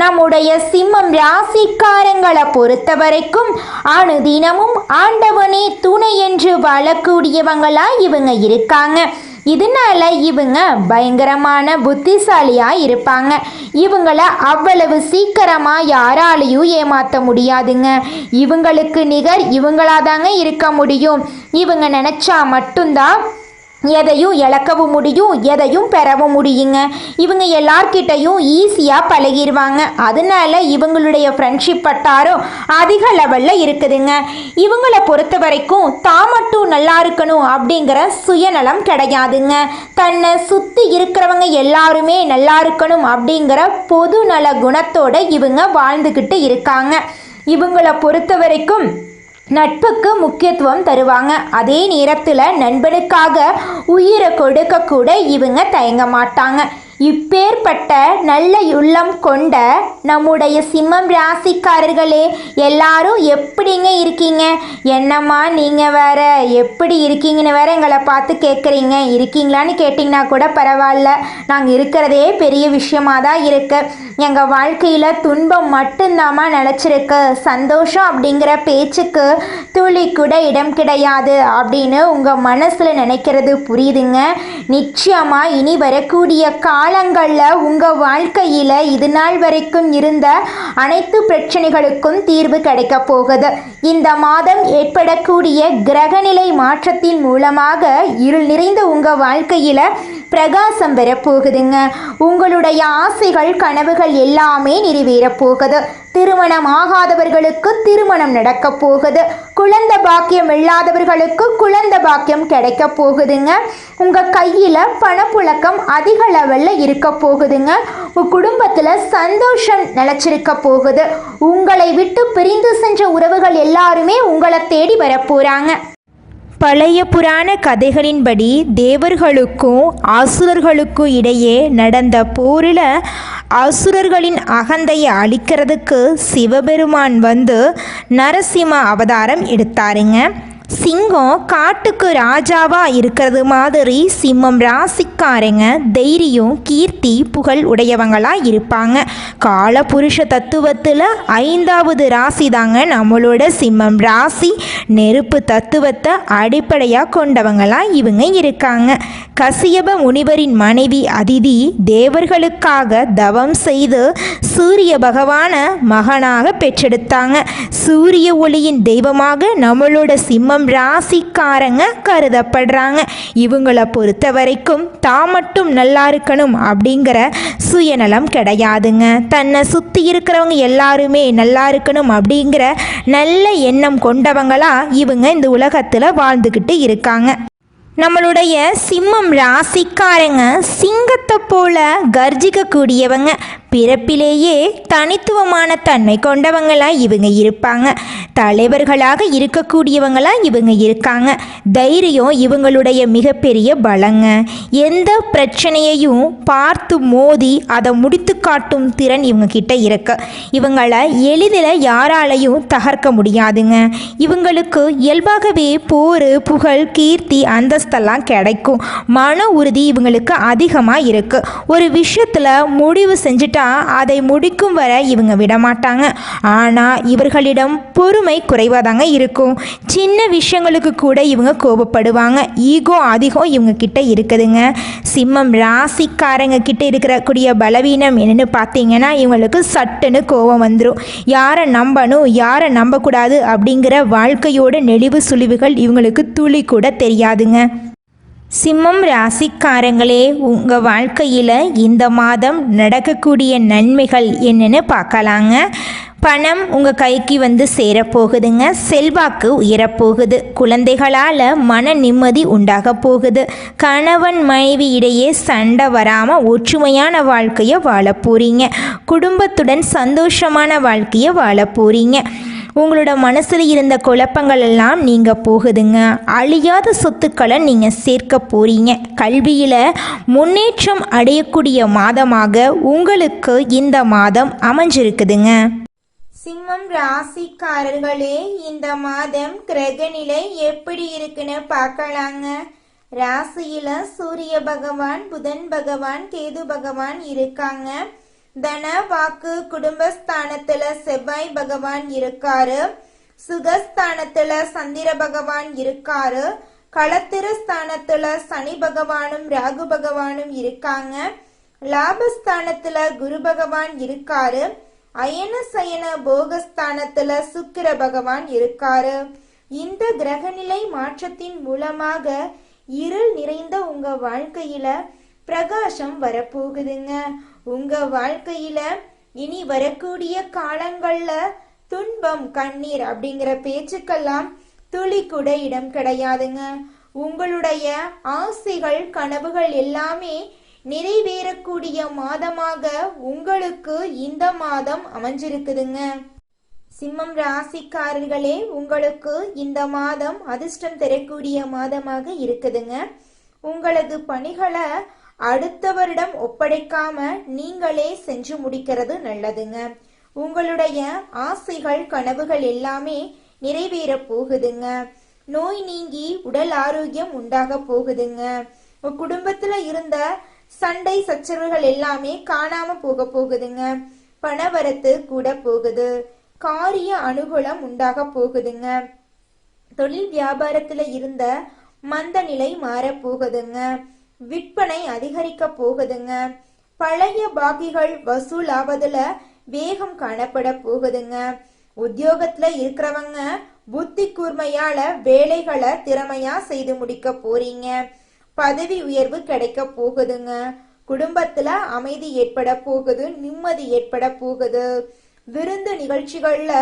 நம்முடைய சிம்மம் ராசிக்காரங்களை பொறுத்த வரைக்கும் அனுதினமும் ஆண்டவனே துணை என்று வாழக்கூடியவங்களா இவங்க இருக்காங்க. இதனால இவங்க பயங்கரமான புத்திசாலியாக இருப்பாங்க. இவங்கள அவ்வளவு சீக்கிரமாக யாராலையும் ஏமாற்ற முடியாதுங்க. இவங்களுக்கு நிகர் இவங்களாதாங்க இருக்க முடியும். இவங்க நினச்சா மட்டும்தான் எதையும் இழக்கவும் முடியும் எதையும் பெறவும் முடியுங்க. இவங்க எல்லார்கிட்டையும் ஈஸியாக பழகிடுவாங்க அதனால இவங்களுடைய ஃப்ரெண்ட்ஷிப் வட்டாரம் அதிக லெவலில் இருக்குதுங்க. இவங்கள பொறுத்த வரைக்கும் தான் மட்டும் நல்லா இருக்கணும் அப்படிங்கிற சுயநலம் கிடையாதுங்க. தன்னை சுற்றி இருக்கிறவங்க எல்லாருமே நல்லா இருக்கணும் அப்படிங்கிற பொது நல இவங்க வாழ்ந்துக்கிட்டு இருக்காங்க. இவங்கள பொறுத்த வரைக்கும் நட்புக்கு முக்கியத்துவம் தருவாங்க. அதே நேரத்தில் நண்பனுக்காக உயிரை கொடுக்க கூட இவங்க தயங்க மாட்டாங்க. இப்பேற்பட்ட நல்ல உள்ளம் கொண்ட நம்முடைய சிம்மம் ராசிக்காரர்களே எல்லாரும் எப்படிங்க இருக்கீங்க? என்னம்மா நீங்கள் வேற? எப்படி இருக்கீங்கன்னு வேற எங்களை பார்த்து கேட்குறீங்க இருக்கீங்களான்னு கேட்டிங்கன்னா கூட பரவாயில்ல. நாங்கள் இருக்கிறதே பெரிய விஷயமாக தான் இருக்கு. எங்கள் வாழ்க்கையில் துன்பம் மட்டும்தாம்மா நினச்சிருக்கு சந்தோஷம் அப்படிங்கிற பேச்சுக்கு துளி கூட இடம் கிடையாது அப்படின்னு உங்கள் மனசில் நினைக்கிறது புரியுதுங்க. நிச்சயமாக இனி வரக்கூடிய காலங்களில் உங்கள் வாழ்க்கையில் இது நாள் வரைக்கும் இருந்த அனைத்து பிரச்சனைகளுக்கும் தீர்வு கிடைக்க போகுது. இந்த மாதம் ஏற்படக்கூடிய கிரகநிலை மாற்றத்தின் மூலமாக இருள் நிறைந்த உங்கள் வாழ்க்கையில் பிரகாசம் வரப்போகுதுங்க உங்களுடைய ஆசைகள் கனவுகள் எல்லாமே நிறைவேறப் போகுது திருமணம் ஆகாதவர்களுக்கு திருமணம் நடக்க போகுது. குழந்தை பாக்கியம் இல்லாதவர்களுக்கு குழந்தை பாக்கியம் கிடைக்க போகுதுங்க. உங்கள் கையில் பணப்புழக்கம் அதிக லெவலில் இருக்க போகுதுங்க. உங்கள் குடும்பத்தில் சந்தோஷம் நிலச்சிருக்க போகுது. உங்களை விட்டு பிரிந்து சென்ற உறவுகள் எல்லாருமே உங்களை தேடி வரப்போகிறாங்க பழைய புராண கதைகளின்படி தேவர்களுக்கும் அசுரர்களுக்கும் இடையே நடந்த போரில் அசுரர்களின் அகந்தையை அழிக்கிறதுக்கு சிவபெருமான் வந்து நரசிம்ம அவதாரம் எடுத்தாருங்க. சிங்கம் காட்டுக்கு ராஜாவா இருக்கிறது மாதிரி சிம்மம் ராசிக்காரங்க தைரியம் கீர்த்தி புகழ் உடையவங்களா இருப்பாங்க. காலபுருஷ தத்துவத்தில் ஐந்தாவது ராசி தாங்க நம்மளோட சிம்மம் ராசி. நெருப்பு தத்துவத்தை அடிப்படையாக கொண்டவங்களா இவங்க இருக்காங்க. கசியப முனிவரின் மனைவி அதிதி தேவர்களுக்காக தவம் செய்து சூரிய பகவான மகனாக பெற்றெடுத்தாங்க. சூரிய ஒளியின் தெய்வமாக நம்மளோட சிம்மம் ராசிக்காரங்க கருதப்படுறாங்க. இவங்களை பொறுத்த வரைக்கும் தான் மட்டும் நல்லா இருக்கணும் அப்படிங்கிற சுயநலம் கிடையாதுங்க. தன்னை சுற்றி இருக்கிறவங்க எல்லாருமே நல்லா இருக்கணும் அப்படிங்கிற நல்ல எண்ணம் கொண்டவங்களா இவங்க இந்த உலகத்தில் வாழ்ந்துக்கிட்டு இருக்காங்க. நம்மளுடைய சிம்மம் ராசிக்காரங்க சிங்கத்தை போல கர்ஜிக்கக்கூடியவங்க. பிறப்பிலேயே தனித்துவமான தன்மை கொண்டவங்களாக இவங்க இருப்பாங்க. தலைவர்களாக இருக்கக்கூடியவங்களாக இவங்க இருக்காங்க. தைரியம் இவங்களுடைய மிகப்பெரிய பலங்க. எந்த பிரச்சனையையும் பார்த்து மோதி அதை முடித்து காட்டும் திறன் இவங்க கிட்ட இருக்கு. இவங்களை எளிதில் யாராலையும் தகர்க்க முடியாதுங்க. இவங்களுக்கு இயல்பாகவே போர் புகழ் கீர்த்தி அந்த அந்தஸ்தெல்லாம் கிடைக்கும். மன உறுதி இவங்களுக்கு அதிகமாக இருக்குது ஒரு விஷயத்தில் முடிவு செஞ்சுட்டா அதை முடிக்கும் வரை இவங்க விடமாட்டாங்க ஆனால் இவர்களிடம் பொறுமை குறைவாதாங்க இருக்கும். சின்ன விஷயங்களுக்கு கூட இவங்க கோபப்படுவாங்க. ஈகோ அதிகம் இவங்க கிட்ட இருக்குதுங்க. சிம்மம் ராசிக்காரங்க கிட்ட இருக்கக்கூடிய பலவீனம் என்னென்னு பார்த்தீங்கன்னா இவங்களுக்கு சட்டுன்னு கோபம் வந்துடும் யாரை நம்பணும் யாரை நம்பக்கூடாது அப்படிங்கிற வாழ்க்கையோட நெளிவு சுழிவுகள் இவங்களுக்கு துளி கூட தெரியாதுங்க. சிம்மம் ராசிக்காரங்களே உங்கள் வாழ்க்கையில் இந்த மாதம் நடக்கக்கூடிய நன்மைகள் என்னென்னு பார்க்கலாங்க. பணம் உங்கள் கைக்கு வந்து சேரப்போகுதுங்க. செல்வாக்கு உயரப்போகுது. குழந்தைகளால் மன நிம்மதி உண்டாக போகுது. கணவன் மனைவி இடையே சண்டை வராமல் ஒற்றுமையான வாழ்க்கையை வாழ போகிறீங்க குடும்பத்துடன் சந்தோஷமான வாழ்க்கையை வாழ போகிறீங்க உங்களோட மனசில் இருந்த குழப்பங்கள் எல்லாம் நீங்கள் போகுதுங்க. அழியாத சொத்துக்களை நீங்கள் சேர்க்க போகிறீங்க கல்வியில் முன்னேற்றம் அடையக்கூடிய மாதமாக உங்களுக்கு இந்த மாதம் அமைஞ்சிருக்குதுங்க. சிம்மம் ராசிக்காரர்களே இந்த மாதம் கிரகநிலை எப்படி இருக்குன்னு பார்க்கலாங்க. ராசியில சூரிய பகவான் புதன் பகவான் கேது பகவான் இருக்காங்க. தன வாக்கு குடும்பஸ்தானத்துல செவ்வாய் பகவான் இருக்காரு. சுகஸ்தானத்துல சந்திர பகவான் இருக்காரு. களத்திர ஸ்தானத்துல சனி பகவானும் ராகு பகவானும் இருக்காங்க. லாபஸ்தானத்துல குரு பகவான் இருக்காரு. அயன சயன போகஸ்தானத்துல சுக்கிர பகவான் இருக்காரு. இந்த கிரகநிலை மாற்றத்தின் மூலமாக இருள் நிறைந்த உங்க வாழ்க்கையில பிரகாசம் வரப்போகுதுங்க. உங்க வாழ்க்கையில இனி வரக்கூடிய காலங்கள்ல துன்பம் கண்ணீர் அப்படிங்கிற பேச்சுக்கெல்லாம் துளி கூட இடம் கிடையாதுங்க. உங்களுடைய ஆசைகள் கனவுகள் எல்லாமே நிறைவேறக்கூடிய மாதமாக உங்களுக்கு இந்த மாதம் அமைஞ்சிருக்குதுங்க. சிம்மம் ராசிக்காரர்களே உங்களுக்கு இந்த மாதம் அதிர்ஷ்டம் தரக்கூடிய மாதமாக இருக்குதுங்க. உங்களது பணிகளை அடுத்தவரிடம் ஒப்படைக்காம நீங்களே செஞ்சு முடிக்கிறது நல்லதுங்க. உங்களுடைய ஆசைகள் கனவுகள் எல்லாமே நிறைவேற போகுதுங்க. நோய் நீங்கி உடல் ஆரோக்கியம் உண்டாக போகுதுங்க. உங்க குடும்பத்துல இருந்த சண்டை சச்சரவுகள் எல்லாமே காணாம போக போகுதுங்க. பணவரத்து கூட போகுது. காரிய அனுகூலம் உண்டாக போகுதுங்க. தொழில் வியாபாரத்துல இருந்த மந்த நிலை மாற போகுதுங்க. விற்பனை அதிகரிக்க போகுதுங்க. பழைய பாக்கிகள் வசூல் ஆவதுல வேகம் காணப்பட போகுதுங்க. உத்தியோகத்துல இருக்கிறவங்க புத்தி கூர்மையால வேலைகளை திறமையா செய்து முடிக்க போறீங்க. பதவி உயர்வு கிடைக்க போகுதுங்க. குடும்பத்துல அமைதி ஏற்பட போகுது நிம்மதி ஏற்பட போகுது. விருந்து நிகழ்ச்சிகள்ல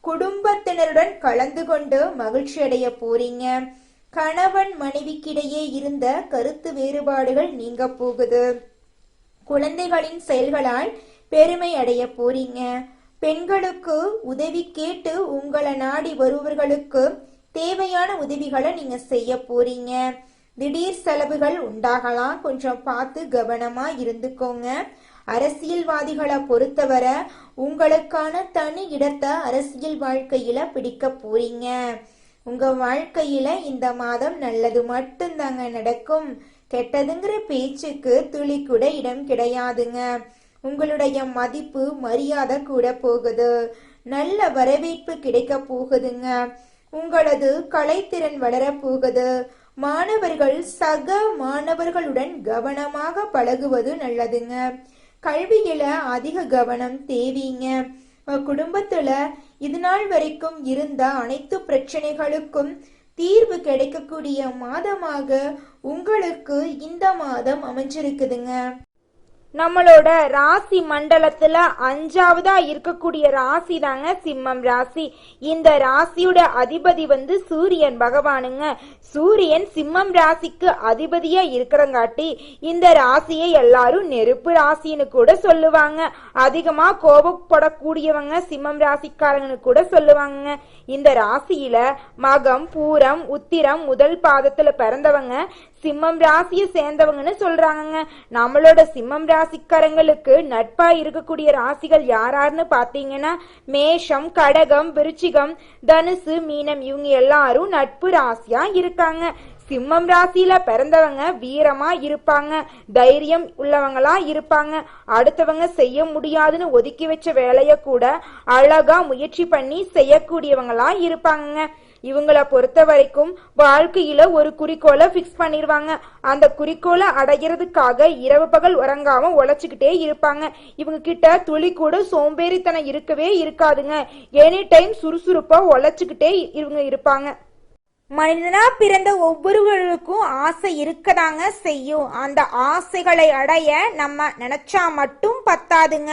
குடும்பத்தினருடன் கலந்து கொண்டு மகிழ்ச்சி அடைய போறீங்க. கணவன் மனைவிக்கிடையே இருந்த கருத்து வேறுபாடுகள் நீங்க போகுது. குழந்தைகளின் செயல்களால் பெருமை அடைய போறீங்க. பெண்களுக்கு உதவி கேட்டு உங்களை நாடி வருபவர்களுக்கு தேவையான உதவிகளை நீங்க செய்ய போறீங்க. திடீர் செலவுகள் உண்டாகலாம். கொஞ்சம் பார்த்து கவனமா இருந்துக்கோங்க. அரசியல்வாதிகளை பொறுத்தவரை உங்களுக்கான தனி இடத்தை அரசியல் வாழ்க்கையில பிடிக்க போறீங்க. உங்க வாழ்க்கையில இந்த மாதம் நல்லது மட்டும்தாங்க நடக்கும். கெட்டதுங்கிற பேச்சுக்கு துளி கூட இடம் கிடையாதுங்க. உங்களுடைய மதிப்பு மரியாதை கூட போகுது. நல்ல வரவேற்பு கிடைக்க போகுதுங்க. உங்களது கலைத்திறன் வளர போகுது. மாணவர்கள் சக மாணவர்களுடன் கவனமாக பழகுவது நல்லதுங்க. கல்வியில அதிக கவனம் தேவைங்க. குடும்பத்துல இதுநாள் வரைக்கும் இருந்த அனைத்து பிரச்சனைகளுக்கும் தீர்வு கிடைக்கக்கூடிய மாதமாக உங்களுக்கு இந்த மாதம் அமைஞ்சிருக்குதுங்க. நம்மளோட ராசி மண்டலத்துல அஞ்சாவதா இருக்கக்கூடிய ராசி தாங்க சிம்மம் ராசி. இந்த ராசியோட அதிபதி வந்து சூரியன் பகவானுங்க. சூரியன் சிம்மம் ராசிக்கு அதிபதியா இருக்கிறங்காட்டி இந்த ராசியை எல்லாரும் நெருப்பு ராசின்னு கூட சொல்லுவாங்க. அதிகமா கோபப்படக்கூடியவங்க சிம்மம் ராசிக்காரங்கன்னு கூட சொல்லுவாங்க இந்த ராசியில மகம் பூரம் உத்திரம் முதல் பாதத்துல பிறந்தவங்க. சிம்மம் ராசியை சேர்ந்தவங்கன்னு சொல்றாங்கங்க. நம்மளோட சிம்மம் ராசிக்காரங்களுக்கு நட்பா இருக்கக்கூடிய ராசிகள் யாராருன்னு பாத்தீங்கன்னா மேஷம் கடகம் விருச்சிகம் தனுசு மீனம் இவங்க எல்லாரும் நட்பு ராசியா இருக்காங்க. சிம்மம் ராசியில பிறந்தவங்க வீரமா இருப்பாங்க. தைரியம் உள்ளவங்களா இருப்பாங்க. அடுத்தவங்க செய்ய முடியாதுன்னு ஒதுக்கி வச்ச வேலைய கூட அழகா முயற்சி பண்ணி செய்யக்கூடியவங்களா இருப்பாங்க இவங்கள பொறுத்த வரைக்கும் வாழ்க்கையில ஒரு குறிக்கோளை ஃபிக்ஸ் பண்ணிடுவாங்க அந்த குறிக்கோளை அடைகிறதுக்காக இரவு பகல் உறங்காம உழைச்சிக்கிட்டே இருப்பாங்க. இவங்க கிட்ட துளி கூட சோம்பேறித்தனம் இருக்கவே இருக்காதுங்க. எனி டைம் சுறுசுறுப்பா உழைச்சிக்கிட்டே இவங்க இருப்பாங்க. மனிதனா பிறந்த ஒவ்வொருவருக்கும் ஆசை இருக்கதாங்க செய்யும். அந்த ஆசைகளை அடைய நம்ம நினைச்சா மட்டும் பத்தாதுங்க.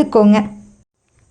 கத்துக்கோங்க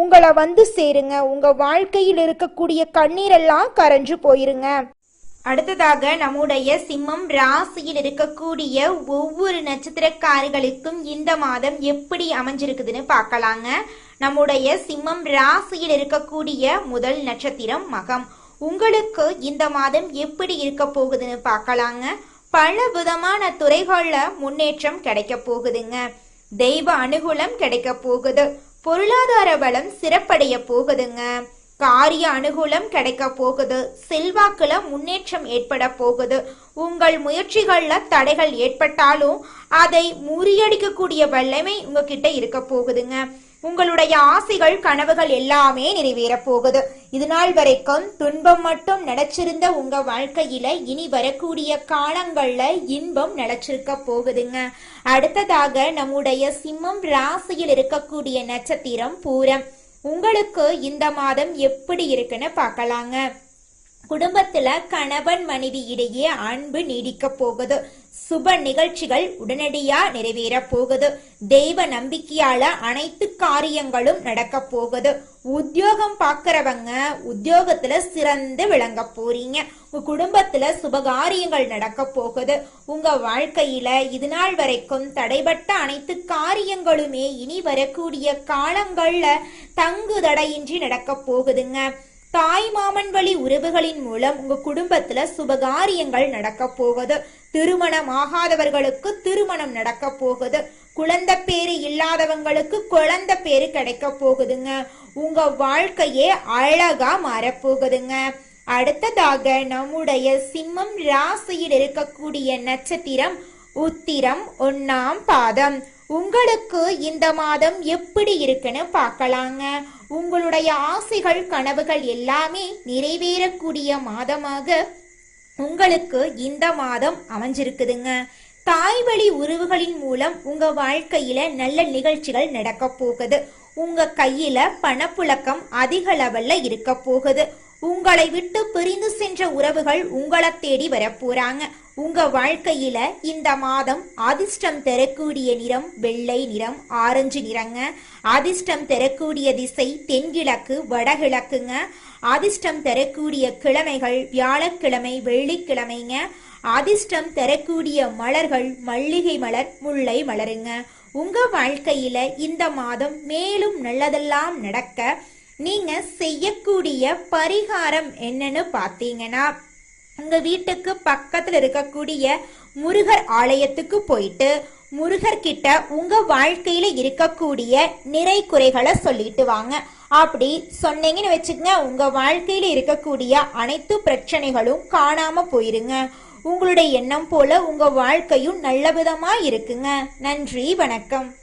உங்களை வந்து சேருங்க. உங்க வாழ்க்கையில் இருக்கக்கூடிய கண்ணீரெல்லாம் கரைஞ்சு போயிருங்க. அடுத்ததாக நம்முடைய சிம்மம் ராசியில் இருக்கக்கூடிய ஒவ்வொரு நட்சத்திரக்காரர்களுக்கும் இந்த மாதம் எப்படி அமைஞ்சிருக்குதுன்னு பார்க்கலாங்க. நம்முடைய சிம்மம் ராசியில் இருக்கக்கூடிய முதல் நட்சத்திரம் மகம். உங்களுக்கு இந்த மாதம் எப்படி இருக்க போகுதுன்னு பார்க்கலாங்க. பல விதமான துறைகளில் முன்னேற்றம் கிடைக்க போகுதுங்க. தெய்வ அனுகூலம் கிடைக்க போகுது. பொருளாதார வளம் சிறப்படைய போகுதுங்க. காரிய அனுகூலம் கிடைக்க போகுது. செல்வாக்குல முன்னேற்றம் ஏற்பட போகுது. உங்கள் முயற்சிகள்ல தடைகள் ஏற்பட்டாலும் அதை முறியடிக்கக்கூடிய வல்லமை உங்ககிட்ட இருக்க போகுதுங்க. உங்களுடைய ஆசைகள் கனவுகள் எல்லாமே நிறைவேறப் போகுது இது நாள் வரைக்கும் துன்பம் மட்டும் நினைச்சிருந்த உங்க வாழ்க்கையில இனி வரக்கூடிய காலங்கள்ல இன்பம் நினைச்சிருக்க போகுதுங்க. அடுத்ததாக நம்முடைய சிம்மம் ராசியில் இருக்கக்கூடிய நட்சத்திரம் பூரம். உங்களுக்கு இந்த மாதம் எப்படி இருக்குன்னு பார்க்கலாங்க. குடும்பத்துல கணவன் மனைவி இடையே அன்பு நீடிக்க போகுது. சுப நிகழ்ச்சிகள் உடனடியா நிறைவேற போகுது. தெய்வ நம்பிக்கையால அனைத்து காரியங்களும் நடக்க போகுது. உத்தியோகம் பாக்குறவங்க உத்தியோகத்துல சிறந்து விளங்க போறீங்க. உங்க குடும்பத்துல சுபகாரியங்கள் நடக்க போகுது. உங்க வாழ்க்கையில இது நாள் வரைக்கும் தடைபட்ட அனைத்து காரியங்களுமே இனி வரக்கூடிய காலங்கள்ல தங்கு தடையின்றி நடக்க போகுதுங்க. தாய் மாமன் வழி உறவுகளின் மூலம் உங்க குடும்பத்துல சுபகாரியங்கள் நடக்க போகுது. திருமணம் ஆகாதவர்களுக்கு திருமணம் நடக்க போகுது. குழந்தை பேரு இல்லாதவங்களுக்கு குழந்தை பேரு கிடைக்க போகுதுங்க. உங்க வாழ்க்கையே அழகா மாறப்போகுதுங்க. அடுத்ததாக நம்முடைய சிம்மம் ராசியில் இருக்கக்கூடிய நட்சத்திரம் உத்திரம் ஒன்னாம் பாதம். உங்களுக்கு இந்த மாதம் எப்படி இருக்குன்னு பார்க்கலாங்க. உங்களுடைய ஆசைகள் கனவுகள் எல்லாமே நிறைவேறக்கூடிய மாதமாக உங்களுக்கு இந்த மாதம் அமைஞ்சிருக்குதுங்க. தாய் வழி உறவுகளின் மூலம் உங்க வாழ்க்கையில நல்ல நிகழ்ச்சிகள் நடக்க போகுது. உங்க கையில பணப்புழக்கம் அதிக லெவல்ல இருக்க போகுது. உங்களை விட்டு பிரிந்து சென்ற உறவுகள் உங்களை தேடி வரப்போறாங்க உங்க வாழ்க்கையில இந்த மாதம் அதிர்ஷ்டம் தரக்கூடிய நிறம் வெள்ளை நிறம் ஆரஞ்சு நிறங்க. அதிர்ஷ்டம் தரக்கூடிய திசை தென்கிழக்கு வடகிழக்குங்க. அதிர்ஷ்டம் தரக்கூடிய கிழமைகள் வியாழக்கிழமை வெள்ளிக்கிழமைங்க. அதிர்ஷ்டம் தரக்கூடிய மலர்கள் மல்லிகை மலர் முல்லை மலருங்க. உங்க வாழ்க்கையில இந்த மாதம் மேலும் நல்லதெல்லாம் நடக்க நீங்க செய்யக்கூடிய பரிகாரம் என்னன்னு பார்த்தீங்கன்னா உங்க வீட்டுக்கு பக்கத்துல இருக்கக்கூடிய முருகர் ஆலயத்துக்கு போயிட்டு முருகர்கிட்ட உங்க வாழ்க்கையில இருக்கக்கூடிய நிறை குறைகளை சொல்லிட்டு வாங்க. அப்படி சொன்னீங்கன்னு வச்சுக்கங்க உங்க வாழ்க்கையில இருக்கக்கூடிய அனைத்து பிரச்சனைகளும் காணாம போயிருங்க. உங்களுடைய எண்ணம் போல உங்க வாழ்க்கையும் நல்ல விதமா இருக்குங்க. நன்றி வணக்கம்.